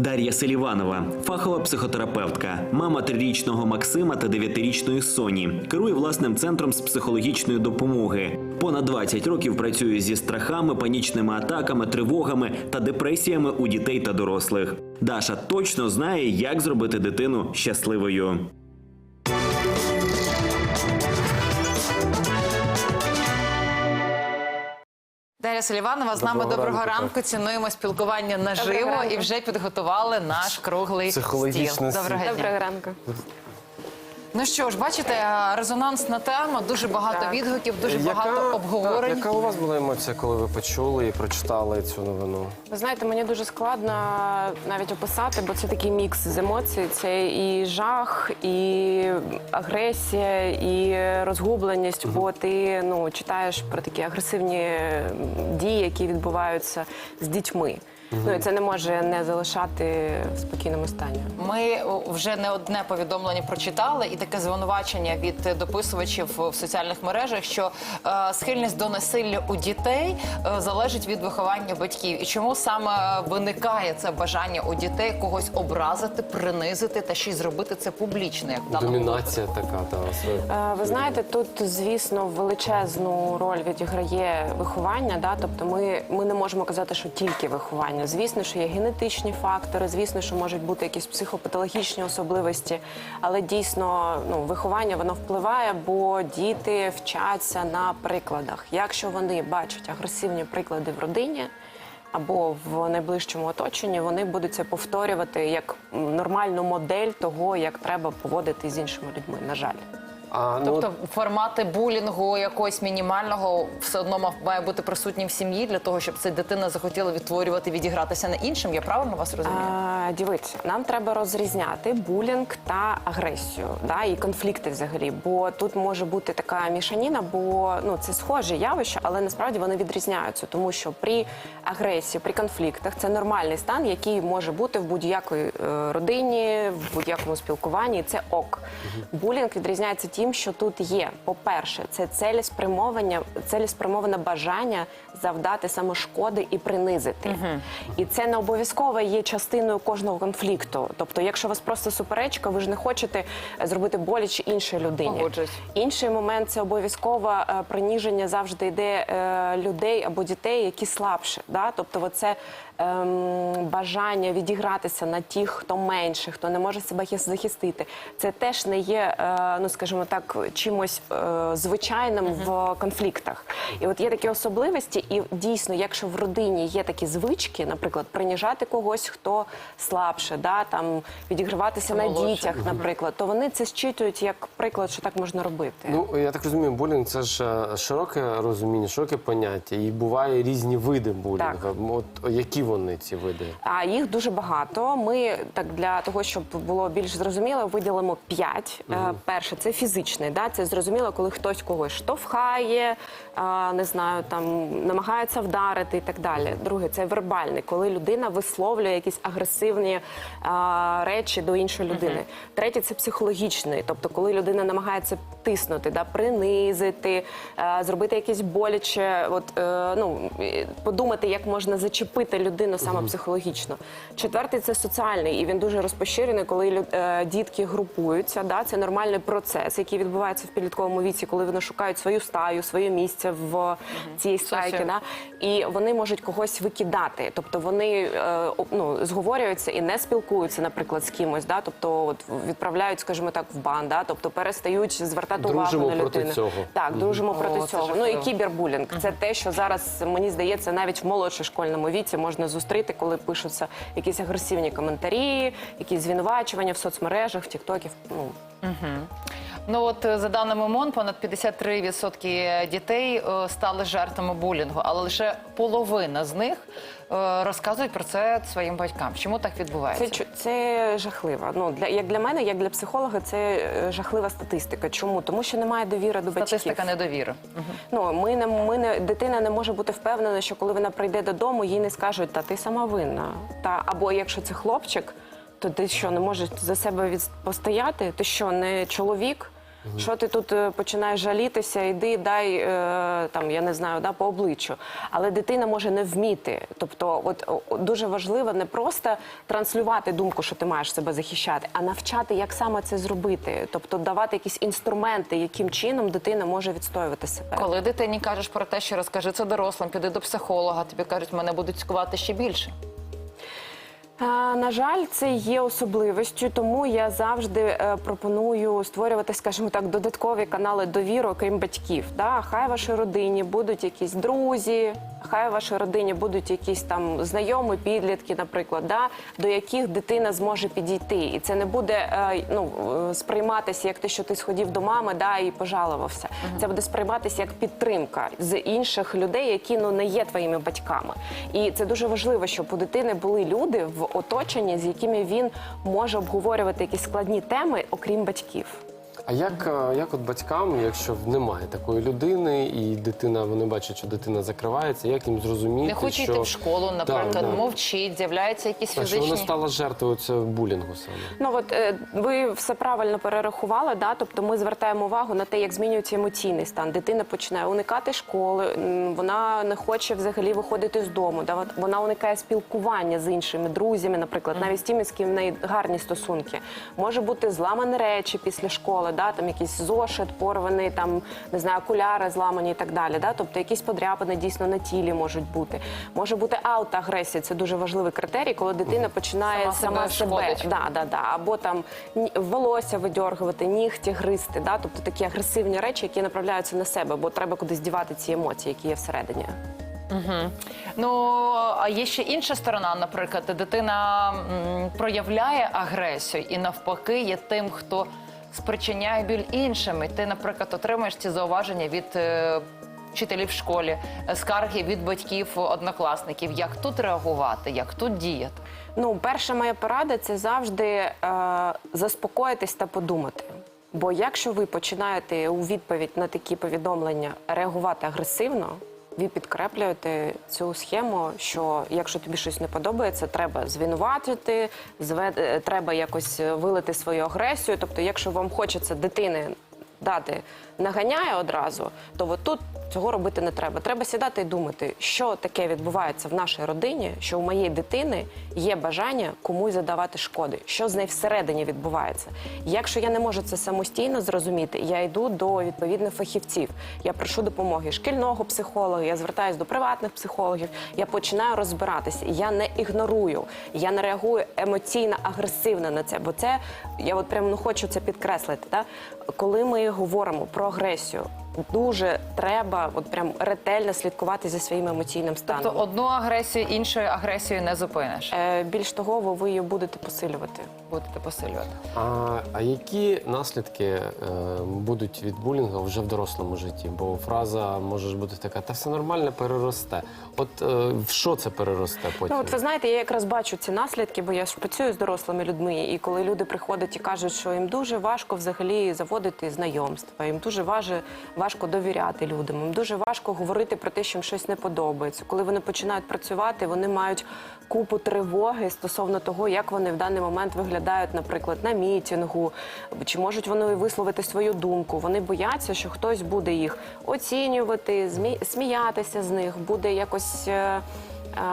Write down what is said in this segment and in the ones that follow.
Дар'я Селіванова, фахова психотерапевтка, мама трирічного Максима та дев'ятирічної Соні, керує власним центром з психологічної допомоги. Понад 20 років працює зі страхами, панічними атаками, тривогами та депресіями у дітей та дорослих. Даша точно знає, як зробити дитину щасливою. Дар'я Селіванова з нами Доброго доброго ранку, ранку. Цінуємо спілкування наживо і вже підготували наш круглий стіл. стіл. Доброго. Доброго ранку. Ну що ж, бачите, резонансна тема, дуже багато Так. відгуків, дуже багато обговорень. так, яка у вас була емоція, коли ви почули і прочитали цю новину? Ви знаєте, мені дуже складно навіть описати, бо це такий мікс з емоцій. Це і жах, і агресія, і розгубленість. Бо ти ну читаєш про такі агресивні дії, які відбуваються з дітьми. Ну і це не може не залишати в спокійному стані. Ми вже не одне повідомлення прочитали, і таке звинувачення від дописувачів в соціальних мережах, що е, схильність до насилля у дітей е, залежить від виховання батьків. І чому саме виникає це бажання у дітей когось образити, принизити та ще й зробити це публічно, як в даному Домінація така, та ви- Е, Ви знаєте, тут звісно величезну роль відіграє виховання. Да? Тобто, ми, ми не можемо казати, що тільки виховання. Звісно, що є генетичні фактори, звісно, що можуть бути якісь психопатологічні особливості, але дійсно ну, виховання воно впливає, бо діти вчаться на прикладах. Якщо вони бачать агресивні приклади в родині. Або в найближчому оточенні вони будуть це повторювати як нормальну модель того, як треба поводити з іншими людьми. На жаль. А, ну, Тобто формати булінгу якогось мінімального все одно має бути присутнім в сім'ї для того, щоб ця дитина захотіла відтворювати, відігратися на іншим. Я правильно вас розумію? А, дивіться, нам треба розрізняти булінг та агресію, да, і конфлікти взагалі. Бо тут може бути така мішаніна, бо ну це схожі явища, але насправді вони відрізняються, тому що при агресії, при конфліктах це нормальний стан, який може бути в будь-якій е, родині, в будь-якому спілкуванні. Це ок. Булінг відрізняється тим, що тут є. По-перше, це цілеспрямовання, цілеспрямоване бажання завдати самошкоди і принизити. І це не обов'язково є частиною кожного конфлікту. Тобто, якщо у вас просто суперечка, ви ж не хочете е, зробити боляче іншій людині. Погоджусь. Інший момент це обов'язково е, приніження завжди йде е, людей або дітей, які слабше. Да? Тобто, оце ем, бажання відігратися на тих, хто менше, хто не може себе захистити. Це теж не є, е, ну скажімо так, чимось е, звичайним в конфліктах. І от є такі особливості, і дійсно, якщо в родині є такі звички, наприклад, приніжати когось, хто слабше, да, там відіграватися на Молодше. дітях, наприклад, то вони це щитують як приклад, що так можна робити. ну, я так розумію, булінг це ж е, широке розуміння, широке поняття, і буває різні види булінгу. От які вони ці види? А їх дуже багато. Ми так для того, щоб було більш зрозуміло, виділимо п'ять. Е, Перше це фізичний. Да? Це зрозуміло, коли хтось когось штовхає, е, не знаю, там намагається вдарити і так далі. Друге, це вербальний, коли людина висловлює якісь агресивні е, речі до іншої людини. Третє це психологічний, тобто коли людина намагається тиснути, да, принизити, зробити якесь боляче, от е, ну подумати, як можна зачепити людину саме психологічно. Четвертий це соціальний, і він дуже розпоширений, коли е, дітки групуються. Да, це нормальний процес, який відбувається в підлітковому віці, коли вони шукають свою стаю, своє місце в цій стайці. Да, і вони можуть когось викидати. Тобто вони е, ну, зговорюються і не спілкуються, наприклад, з кимось. Да, тобто от відправляють, скажімо так, в бан, да, тобто перестають звертати Дружимо увагу на проти людину. цього. Так, дружимо проти О, це цього. Ну і кібербулінг. Це те, що зараз мені здається, навіть в молодшому школьному віці можна зустріти, коли пишуться якісь агресивні коментарі, якісь звинувачування в соцмережах, в тіктоків. Ну Ну от е, за даними МОН, понад 53% дітей е, стали жертвами булінгу, але лише половина з них е, розказують про це своїм батькам. Чому так відбувається? Це це жахливо. Ну для як для мене, як для психолога, це жахлива статистика. Чому? Тому що немає довіри до батьків. Статистика недовіри. Ну ми не ми не дитина не може бути впевнена, що коли вона прийде додому, їй не скажуть, та ти сама винна. Та або якщо це хлопчик, то ти що не можеш за себе від... постояти? Ти що не чоловік? Що ти тут е, починаєш жалітися, іди, дай е, там, я не знаю, да, по обличчю. Але дитина може не вміти. Тобто, от дуже важливо не просто транслювати думку, що ти маєш себе захищати, а навчати, як саме це зробити. Тобто давати якісь інструменти, яким чином дитина може відстоювати себе. Коли дитині кажеш про те, що розкажи це дорослим, піди до психолога, тобі кажуть, мене будуть цькувати ще більше. На жаль, це є особливістю, тому я завжди е, пропоную створювати, скажімо так, додаткові канали довіри, окрім батьків. Да? Хай в вашій родині будуть якісь друзі, хай в вашій родині будуть якісь там знайомі підлітки, наприклад, да? до яких дитина зможе підійти. І це не буде е, ну, е, сприйматися як те, що ти сходив до мами да, і пожалувався. Це буде сприйматися як підтримка з інших людей, які ну, не є твоїми батьками. І це дуже важливо, щоб у дитини були люди в оточенні, з якими він може обговорювати якісь складні теми, окрім батьків. А як, е, як от батькам, якщо немає такої людини, і дитина, вони бачать, що дитина закривається, як їм зрозуміти, Не хоче що... йти в школу, наприклад, Да, да. мовчить, з'являються якісь Так, що вона стала жертвою цього булінгу саме. Ну от е, ви все правильно перерахували. Да? Тобто ми звертаємо увагу на те, як змінюється емоційний стан. Дитина починає уникати школи, вона не хоче взагалі виходити з дому. Да? От Вона уникає спілкування з іншими друзями, наприклад, навіть з тими, з ким в неї гарні стосунки. Може бути зламані речі після школи, да? там якийсь зошит порваний, там не знаю, окуляри зламані і так далі. Да? Тобто якісь подряпини дійсно на тілі можуть бути. Може бути аутоагресія, це дуже важливий критерій, коли дитина починає Сама сама, себе себе. Да, да, да. Або там волосся видьоргувати, нігті гризти, да? тобто такі агресивні речі, які направляються на себе, бо треба кудись дівати ці емоції, які є всередині. Ну а є ще інша сторона, наприклад, дитина м, проявляє агресію і навпаки є тим, хто спричиняє біль іншим. І ти, наприклад, отримуєш ці зауваження від. е, Вчителів в школі, е, скарги від батьків, однокласників. Як тут реагувати, як тут діяти? Ну, перша моя порада це завжди е, заспокоїтись та подумати. Бо якщо ви починаєте у відповідь на такі повідомлення реагувати агресивно, ви підкреплюєте цю схему, що якщо тобі щось не подобається, треба звинуватити, зве- е, треба якось вилити свою агресію. Тобто, якщо вам хочеться дитини дати наганяє одразу, то от тут цього робити не треба. Треба сідати і думати, що таке відбувається в нашій родині, що у моєї дитини є бажання комусь задавати шкоди, що з нею всередині відбувається. Якщо я не можу це самостійно зрозуміти, я йду до відповідних фахівців. Я прошу допомоги шкільного психолога, я звертаюся до приватних психологів. Я починаю розбиратися. Я не ігнорую, я не реагую емоційно агресивно на це, бо це я от прямо ну, хочу це підкреслити. Да? Коли ми говоримо про агресію, дуже треба от прям ретельно слідкувати за своїм емоційним станом. Тобто одну агресію іншою агресією не зупиниш. Е, більш того, ви- ви її будете посилювати. Будете посилювати. А, а які наслідки е, будуть від булінгу вже в дорослому житті? Бо фраза може ж бути така, та все нормально переросте. От е, в що це переросте потім? Ну, от ви знаєте, я якраз бачу ці наслідки, бо я ж працюю з дорослими людьми. І коли люди приходять і кажуть, що їм дуже важко взагалі заводити знайомства, їм дуже важе- важко довіряти людям, їм дуже важко говорити про те, що їм щось не подобається. Коли вони починають працювати, вони мають купу тривоги стосовно того, як вони в даний момент виглядають, наприклад, на мітингу, чи можуть вони висловити свою думку. Вони бояться, що хтось буде їх оцінювати, сміятися з них, буде якось. е,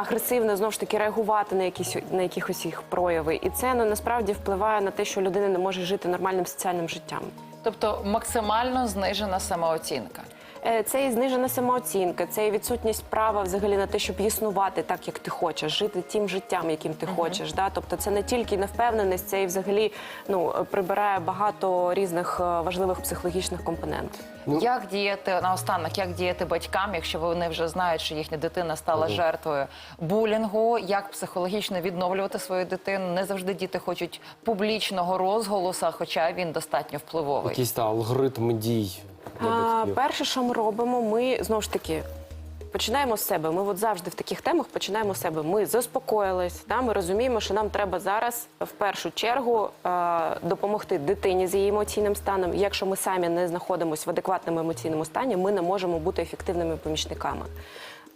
агресивно знову ж таки реагувати на якісь на якихось їх прояви, і це ну насправді впливає на те, що людина не може жити нормальним соціальним життям. Тобто максимально знижена самооцінка. Е, Це і знижена самооцінка, це і відсутність права взагалі на те, щоб існувати так, як ти хочеш, жити тим життям, яким ти хочеш. Да? Тобто це не тільки невпевненість, це і взагалі ну прибирає багато різних е, важливих психологічних компонентів. Ну- Як діяти наостанок, як діяти батькам, якщо вони вже знають, що їхня дитина стала жертвою булінгу, як психологічно відновлювати свою дитину? Не завжди діти хочуть публічного розголоса, хоча він достатньо впливовий. Якісь та алгоритми дій для А, перше, що ми робимо, ми знову ж таки. Починаємо з себе. Ми от завжди в таких темах починаємо з себе. Ми заспокоїлись. Да? Ми розуміємо, що нам треба зараз в першу чергу е, допомогти дитині з її емоційним станом. Якщо ми самі не знаходимося в адекватному емоційному стані, ми не можемо бути ефективними помічниками.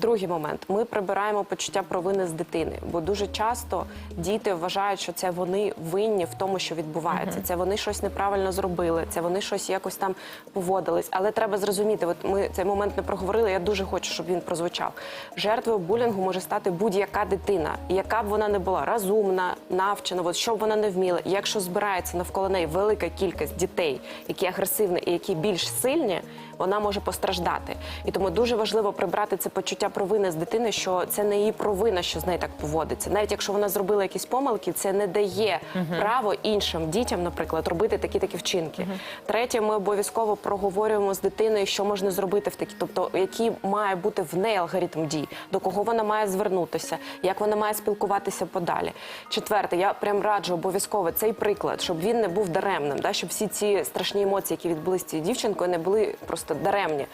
Другий момент: ми прибираємо почуття провини з дитини, бо дуже часто діти вважають, що це вони винні в тому, що відбувається. Це вони щось неправильно зробили, це вони щось якось там поводились. Але треба зрозуміти, от ми цей момент не проговорили. Я дуже хочу, щоб він прозвучав. Жертвою булінгу може стати будь-яка дитина, яка б вона не була розумна, навчена, от що б вона не вміла. Якщо збирається навколо неї велика кількість дітей, які агресивні і які більш сильні, вона може постраждати. І тому дуже важливо прибрати це почуття провини з дитини, що це не її провина, що з нею так поводиться. Навіть якщо вона зробила якісь помилки, це не дає право іншим дітям, наприклад, робити такі такі вчинки. Третє, ми обов'язково проговорюємо з дитиною, що можна зробити в такі, тобто який має бути в неї алгоритм дій, до кого вона має звернутися, як вона має спілкуватися подалі. Четверте, я прям раджу обов'язково цей приклад, щоб він не був даремним, да, щоб всі ці страшні емоції, які відбулися цією дівчинкою, не були просто даремні.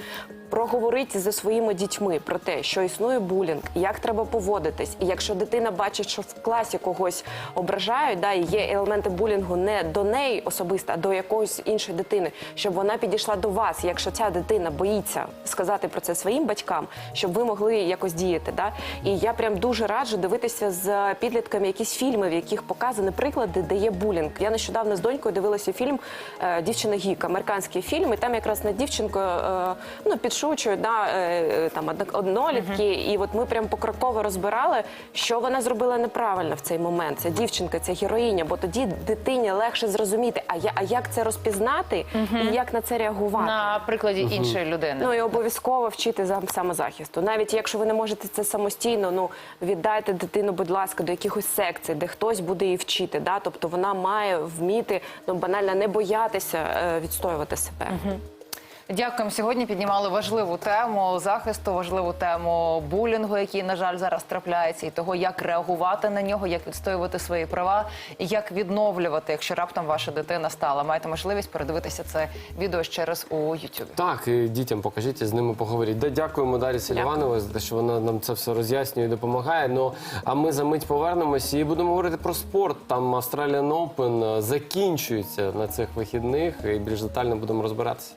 Проговорити зі своїми дітьми про те, що існує булінг, як треба поводитись. І якщо дитина бачить, що в класі когось ображають, да, і є елементи булінгу не до неї особисто, а до якоїсь іншої дитини, щоб вона підійшла до вас. Якщо ця дитина боїться сказати про це своїм батькам, щоб ви могли якось діяти. Да? І я прям дуже раджу дивитися з підлітками якісь фільми, в яких показані приклади, де є булінг. Я нещодавно з донькою дивилася фільм е, Дівчина Гік, американський фільм, і там якраз над дівчинкою е, ну, підшучують да, е, там одно- однолітки. І от ми прям покроково розбирали, що вона зробила неправильно в цей момент. Ця дівчинка, ця героїня, бо тоді дитині легше зрозуміти, а, я, а як це розпізнати і як на це реагувати. На прикладі іншої людини. Ну і обов'язково вчити за- самозахисту. Навіть якщо ви не можете це самостійно, ну віддайте дитину, будь ласка, до якихось секцій, де хтось буде її вчити. Да? Тобто вона має вміти ну банально не боятися е, відстоювати себе. Дякуємо. Сьогодні піднімали важливу тему захисту, важливу тему булінгу, який, на жаль, зараз трапляється, і того, як реагувати на нього, як відстоювати свої права, і як відновлювати, якщо раптом ваша дитина стала. Маєте можливість передивитися це відео ще раз у YouTube. Так, і дітям покажіть, і з ними поговоріть. Да, дякуємо Дарі Селівановій за те, що вона нам це все роз'яснює і допомагає. Ну а ми за мить повернемось і будемо говорити про спорт. Там Australian Open закінчується на цих вихідних і більш детально будемо розбиратися.